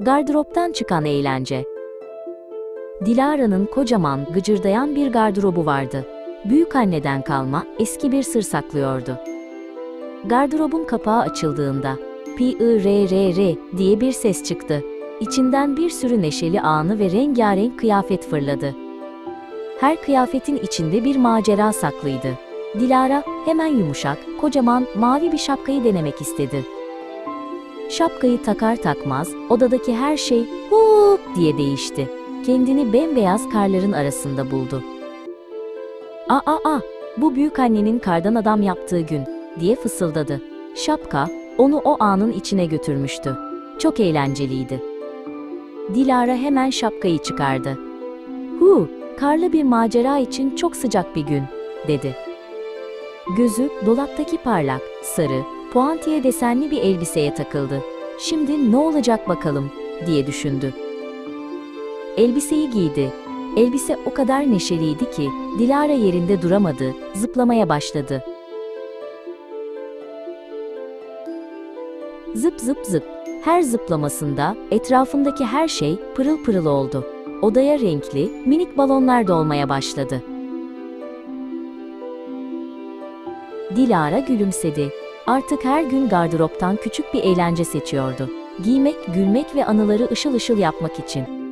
Gardıroptan çıkan eğlence. Dilara'nın kocaman, gıcırdayan bir gardırobu vardı. Büyük anneden kalma, eski bir sır saklıyordu. Gardırobun kapağı açıldığında, P-I-R-R-R diye bir ses çıktı. İçinden bir sürü neşeli anı ve rengarenk kıyafet fırladı. Her kıyafetin içinde bir macera saklıydı. Dilara hemen yumuşak, kocaman, mavi bir şapkayı denemek istedi. Şapkayı takar takmaz, odadaki her şey huu diye değişti. Kendini bembeyaz karların arasında buldu. Aa aa, bu büyük annenin kardan adam yaptığı gün diye fısıldadı. Şapka onu o anın içine götürmüştü. Çok eğlenceliydi. Dilara hemen şapkayı çıkardı. Hu, karlı bir macera için çok sıcak bir gün, dedi. Gözü dolaptaki parlak, sarı, puantiye desenli bir elbiseye takıldı. Şimdi ne olacak bakalım, diye düşündü. Elbiseyi giydi. Elbise o kadar neşeliydi ki Dilara yerinde duramadı, zıplamaya başladı. Zıp zıp zıp. Her zıplamasında etrafındaki her şey pırıl pırıl oldu. Odaya renkli, minik balonlar dolmaya başladı. Dilara gülümsedi. Artık her gün gardıroptan küçük bir eğlence seçiyordu. Giymek, gülmek ve anıları ışıl ışıl yapmak için.